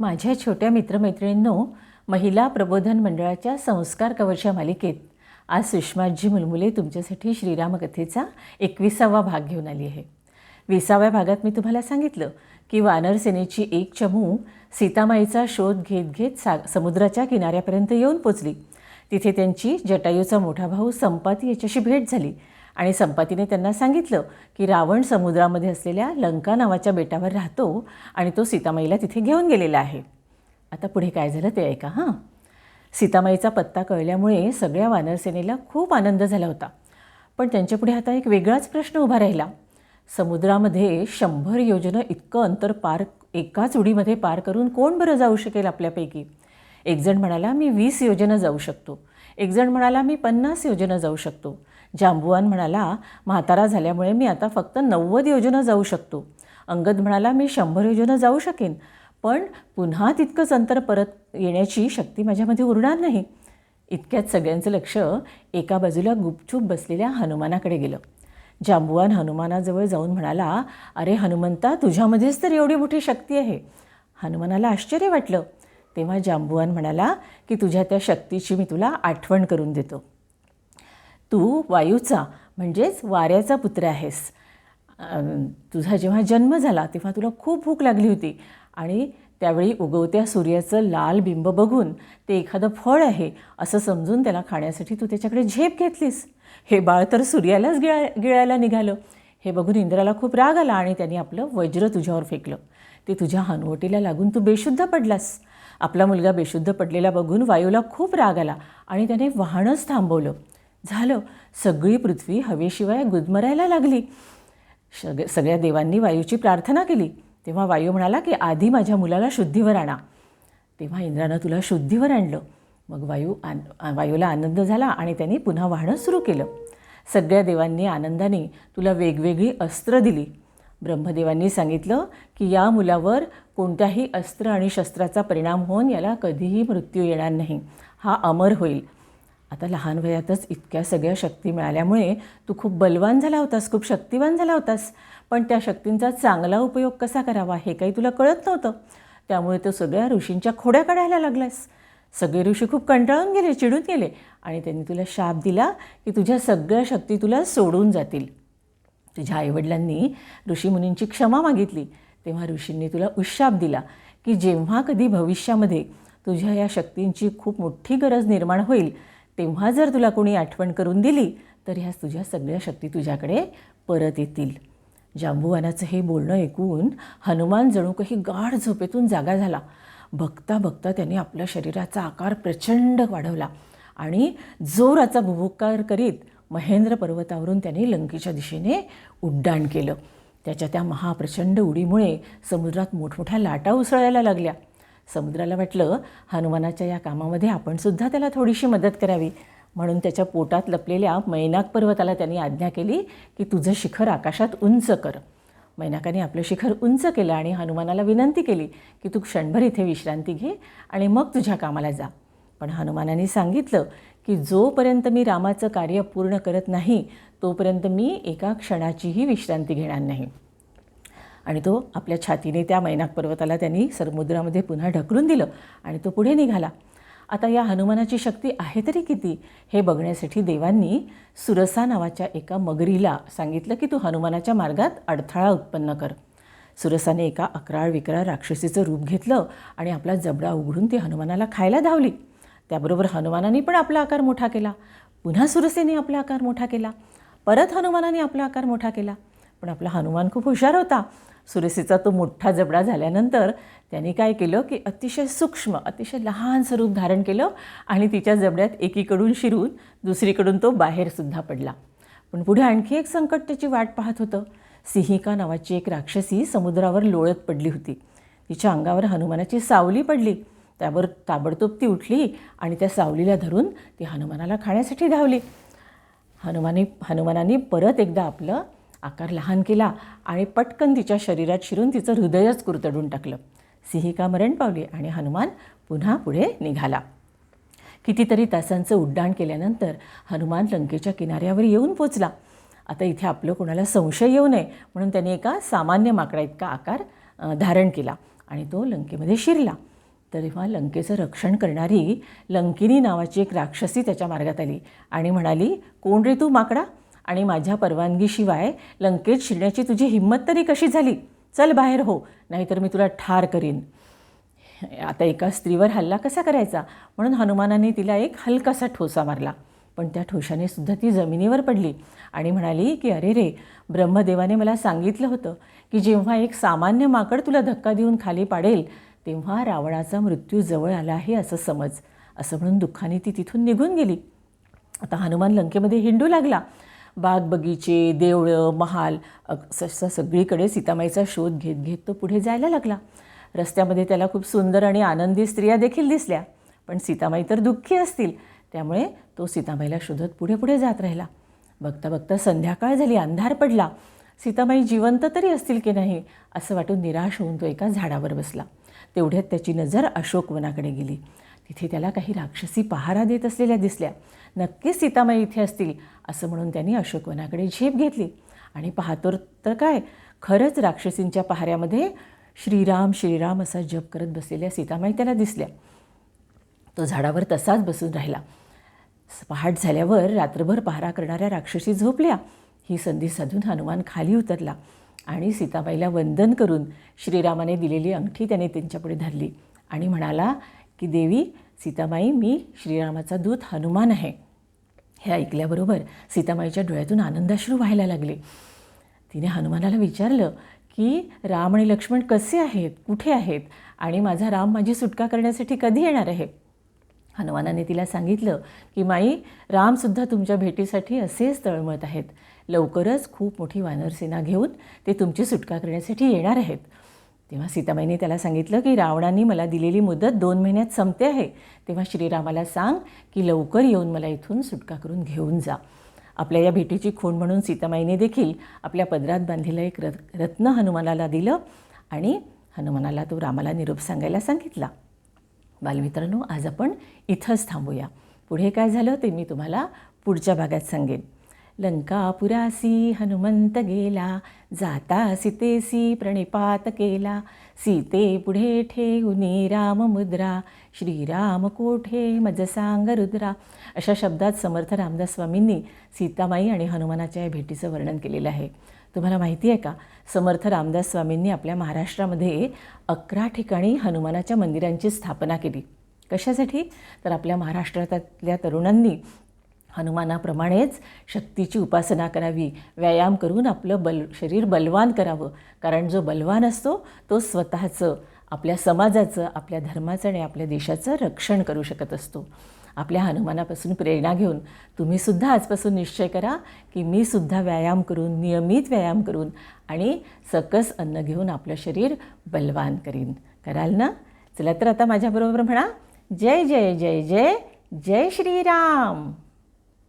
माझ्या छोट्या मित्रमैत्रिणींनो महिला प्रबोधन मंडळाच्या संस्कार कवरच्या मालिकेत आज सुषमाजी मुलमुले तुमच्यासाठी श्रीरामकथेचा एकविसावा भाग घेऊन आली आहे. विसाव्या भागात मी तुम्हाला सांगितलं की वानरसेनेची एक चमू सीतामाईचा शोध घेत घेत सा समुद्राच्या किनाऱ्यापर्यंत येऊन पोचली. तिथे त्यांची जटायूचा मोठा भाऊ संपाती याच्याशी भेट झाली. आणि संपातीने त्यांना सांगितलं की रावण समुद्रामध्ये असलेल्या लंका नावाच्या बेटावर राहतो आणि तो सीतामाईला तिथे घेऊन गेलेला आहे. आता पुढे काय झालं ते ऐका हां. सीतामाईचा पत्ता कळल्यामुळे सगळ्या वानरसेनेला खूप आनंद झाला होता. पण त्यांच्यापुढे आता एक वेगळाच प्रश्न उभा राहिला. समुद्रामध्ये शंभर योजनं इतकं अंतर पार एकाच उडीमध्ये पार करून कोण बरं जाऊ शकेल आपल्यापैकी? एकजण म्हणाला मी वीस योजनं जाऊ शकतो. एकजण म्हणाला मी पन्नास योजनं जाऊ शकतो. जांबुवान म्हणाला म्हातारा झाल्यामुळे मी आता फक्त नव्वद योजना जाऊ शकतो. अंगद म्हणाला मी शंभर योजना जाऊ शकेन पण पुन्हा तितकंच अंतर परत येण्याची शक्ती माझ्यामध्ये उरणार नाही. इतक्यात सगळ्यांचं लक्ष एका बाजूला गुपचूप बसलेल्या हनुमानाकडे गेलं. जांबुवान हनुमानाजवळ जाऊन म्हणाला अरे हनुमंता तुझ्यामध्येच तर एवढी मोठी शक्ती आहे. हनुमानाला आश्चर्य वाटलं. तेव्हा जांबुवान म्हणाला की तुझ्या त्या शक्तीची मी तुला आठवण करून देतो. तू वायूचा म्हणजेच वाऱ्याचा पुत्र आहेस. तुझा जेव्हा जन्म झाला तेव्हा तुला खूप भूक लागली होती. आणि त्यावेळी उगवत्या सूर्याचं लाल बिंब बघून ते एखादं फळ आहे असं समजून त्याला खाण्यासाठी तू त्याच्याकडे झेप घेतलीस. हे बाळ तर सूर्यालाच गिळा गिळायला निघालं. हे बघून इंद्राला खूप राग आला आणि त्याने आपलं वज्र तुझ्यावर फेकलं. ते तुझ्या हनुवटीला लागून तू बेशुद्ध पडलास. आपला मुलगा बेशुद्ध पडलेला बघून वायूला खूप राग आला आणि त्याने वाहनच थांबवलं. झालं. सगळी पृथ्वी हवेशिवाय गुदमरायला लागली. सग सगळ्या देवांनी वायूची प्रार्थना केली. तेव्हा वायू म्हणाला की आधी माझ्या मुलाला शुद्धीवर आणा. तेव्हा इंद्रानं तुला शुद्धीवर आणलं. मग वायू आन वायूला आनंद झाला आणि त्यांनी पुन्हा वाहणं सुरू केलं. सगळ्या देवांनी आनंदाने तुला वेगवेगळी अस्त्र दिली. ब्रह्मदेवांनी सांगितलं की या मुलावर कोणत्याही अस्त्र आणि शस्त्राचा परिणाम होऊन याला कधीही मृत्यू येणार नाही. हा अमर होईल. आता लहान वयातच इतक्या सगळ्या शक्ती मिळाल्यामुळे तू खूप बलवान झाला होतास खूप शक्तिवान झाला होतास. पण त्या शक्तींचा चांगला उपयोग कसा करावा हे काही तुला कळत नव्हतं. त्यामुळे तो सगळ्या ऋषींच्या खोड्या काढायला लागलास. सगळे ऋषी खूप कंटाळून गेले चिडून गेले आणि त्यांनी तुला शाप दिला की तुझ्या सगळ्या शक्ती तुला सोडून जातील. तुझ्या आईवडिलांनी ऋषीमुनींची क्षमा मागितली. तेव्हा ऋषींनी तुला उशाप दिला की जेव्हा कधी भविष्यामध्ये तुझ्या या शक्तींची खूप मोठी गरज निर्माण होईल तेव्हा जर तुला कोणी आठवण करून दिली तर ह्या तुझ्या सगळ्या शक्ती तुझ्याकडे परत येतील. जांबुवानाचं हे बोलणं ऐकून हनुमान जणू काही गाढ झोपेतून जागा झाला. बघता बघता त्याने आपल्या शरीराचा आकार प्रचंड वाढवला आणि जोराचा भुभुकार करीत महेंद्र पर्वतावरून त्याने लंकेच्या दिशेने उड्डाण केलं. त्याच्या त्या महाप्रचंड उडीमुळे समुद्रात मोठमोठ्या लाटा उसळायला लागल्या. समुद्राला वाटलं हनुमानाच्या या कामामध्ये आपण सुद्धा त्याला थोडीशी मदत करावी. म्हणून त्याच्या पोटात लपलेल्या मैनाक पर्वताला त्यांनी आज्ञा केली की तुझं शिखर आकाशात उंच कर. मैनाकाने आपलं शिखर उंच केलं आणि हनुमानाला विनंती केली की तू क्षणभर इथे विश्रांती घे आणि मग तुझ्या कामाला जा. पण हनुमानाने सांगितलं की जोपर्यंत मी रामाचं कार्य पूर्ण करत नाही तोपर्यंत मी एका क्षणाचीही विश्रांती घेणार नाही. आणि तो आपल्या छातीने त्या मैनाक पर्वताला त्यांनी समुद्रामध्ये पुन्हा ढकलून दिलं आणि तो पुढे निघाला. आता या हनुमानाची शक्ती आहे तरी किती? हे बघण्यासाठी देवांनी सुरसा नावाच्या एका मगरीला सांगितलं की तू हनुमानाच्या मार्गात अडथळा उत्पन्न कर. सुरसाने एका अकराळ विकराळ राक्षसीचं रूप घेतलं आणि आपला जबडा उघडून ती हनुमानाला खायला धावली. त्याबरोबर हनुमानाने पण आपला आकार मोठा केला. पुन्हा सुरसेने आपला आकार मोठा केला. परत हनुमानाने आपला आकार मोठा केला. पण आपला हनुमान खूप हुशार होता. सुरसेचा तो मोठा जबडा झाल्यानंतर त्यांनी काय केलं की अतिशय सूक्ष्म अतिशय लहान स्वरूप धारण केलं आणि तिच्या जबड्यात एकीकडून शिरून दुसरीकडून तो बाहेरसुद्धा पडला. पण पुढे आणखी एक संकट त्याची वाट पाहत होतं. सिंहिका नावाची एक राक्षसी समुद्रावर लोळत पडली होती. तिच्या अंगावर हनुमानाची सावली पडली. त्यावर ताबडतोब ती उठली आणि त्या सावलीला धरून ती हनुमानाला खाण्यासाठी धावली. हनुमानी हनुमानाने परत एकदा आपलं आकार लहान केला आणि पटकन तिच्या शरीरात शिरून तिचं हृदयच कुरतडून टाकलं. सिंहिका मरण पावली आणि हनुमान पुन्हा पुढे निघाला. कितीतरी तासांचं उड्डाण केल्यानंतर हनुमान लंकेच्या किनाऱ्यावर येऊन पोचला. आता इथे आपलं कोणाला संशय येऊ नये म्हणून त्याने एका सामान्य माकडा इतका आकार धारण केला आणि तो लंकेमध्ये शिरला. तेव्हा लंकेचं रक्षण करणारी लंकिनी नावाची एक राक्षसी त्याच्या मार्गात आली आणि म्हणाली कोण रे तू माकडा? आणि माझ्या परवानगीशिवाय लंकेत शिरण्याची तुझी हिंमत तरी कशी झाली? चल बाहेर हो नाहीतर मी तुला ठार करीन. आता एका स्त्रीवर हल्ला कसा करायचा? म्हणून हनुमानाने तिला एक हलकासा ठोसा मारला. पण त्या ठोशाने सुद्धा ती जमिनीवर पडली आणि म्हणाली की अरे रे ब्रह्मदेवाने मला सांगितलं होतं की जेव्हा एक सामान्य माकड तुला धक्का देऊन खाली पाडेल तेव्हा रावणाचा मृत्यू जवळ आला आहे असं समज. असं म्हणून दुःखाने ती तिथून निघून गेली. आता हनुमान लंकेमध्ये हिंडू लागला. बाग बगीचे देवळं महाल असं सगळीकडे सीतामाईचा शोध घेत घेत तो पुढे जायला लागला. रस्त्यामध्ये त्याला खूप सुंदर आणि आनंदी स्त्रिया देखील दिसल्या. पण सीतामाई तर दुःखी असतील त्यामुळे तो सीतामाईला शोधत पुढे पुढे जात राहिला. बघता बघता संध्याकाळ झाली अंधार पडला. सीतामाई जिवंत तरी असतील की नाही असं वाटून निराश होऊन तो एका झाडावर बसला. तेवढ्यात त्याची नजर अशोकवनाकडे गेली. तिथे त्याला काही राक्षसी पहारा देत असलेल्या दिसल्या. नक्कीच सीतामाई इथे असतील असं म्हणून त्यांनी अशोकवनाकडे झेप घेतली. आणि पाहतो तर काय खरंच राक्षसींच्या पहाऱ्यामध्ये श्रीराम श्रीराम असा जप करत बसलेल्या सीतामाई त्याला दिसल्या. तो झाडावर तसाच बसून राहिला. पहाट झाल्यावर रात्रभर पहारा करणाऱ्या राक्षसी झोपल्या. ही संधी साधून हनुमान खाली उतरला आणि सीताबाईला वंदन करून श्रीरामाने दिलेली अंगठी त्याने त्यांच्यापुढे धरली आणि म्हणाला की देवी सीतामाई मी श्रीरामाचा दूत हनुमान आहे. हे ऐकल्याबरोबर सीतामाईच्या डोळ्यातून आनंदाश्रू व्हायला लागले. तिने हनुमानाला विचारलं की राम आणि लक्ष्मण कसे आहेत? कुठे आहेत? आणि माझा राम माझी सुटका करण्यासाठी कधी येणार आहे? हनुमानाने तिला सांगितलं की माई रामसुद्धा तुमच्या भेटीसाठी असेच तळमळत आहेत. लवकरच खूप मोठी वानरसेना घेऊन ते तुमची सुटका करण्यासाठी येणार आहेत. तेव्हा सीताबाईंनी त्याला सांगितलं की रावणाने मला दिलेली मुदत दोन महिन्यात संपते आहे. तेव्हा श्रीरामाला सांग की लवकर येऊन मला इथून सुटका करून घेऊन जा. आपल्या या भेटीची खूण म्हणून सीतामाईने देखील आपल्या पदरात बांधलेलं एक रत्न हनुमानाला दिलं आणि हनुमानाला तो रामाला निरोप सांगायला सांगितला. बालमित्रांनो आज आपण इथंच थांबूया. पुढे काय झालं ते मी तुम्हाला पुढच्या भागात सांगेन. लंकापुरासी हनुमंत गेला जाता सीतेसी प्रणिपात केला सीते पुढे ठेवूनी राममुद्रा श्रीराम कोठे मज सांग रुद्रा अशा शब्दात समर्थ रामदास स्वामींनी सीतामाई आणि हनुमानाच्या या भेटीचं वर्णन केलेलं आहे. तुम्हाला माहिती आहे का? समर्थ रामदास स्वामींनी आपल्या महाराष्ट्रामध्ये अकरा ठिकाणी हनुमानाच्या मंदिरांची स्थापना केली. कशासाठी? तर आपल्या महाराष्ट्रातल्या तरुणांनी हनुमानाप्रमाणेच शक्तीची उपासना करावी. व्यायाम करून आपलं बल शरीर बलवान करावं. कारण जो बलवान असतो तो स्वतःचं आपल्या समाजाचं आपल्या धर्माचं आणि आपल्या देशाचं रक्षण करू शकत असतो. आपल्या हनुमानापासून प्रेरणा घेऊन तुम्हीसुद्धा आजपासून निश्चय करा की मी सुद्धा व्यायाम करून नियमित व्यायाम करून आणि सकस अन्न घेऊन आपलं शरीर बलवान करीन. कराल ना? चला तर आता माझ्याबरोबर म्हणा. जय जय जय जय जय श्रीराम!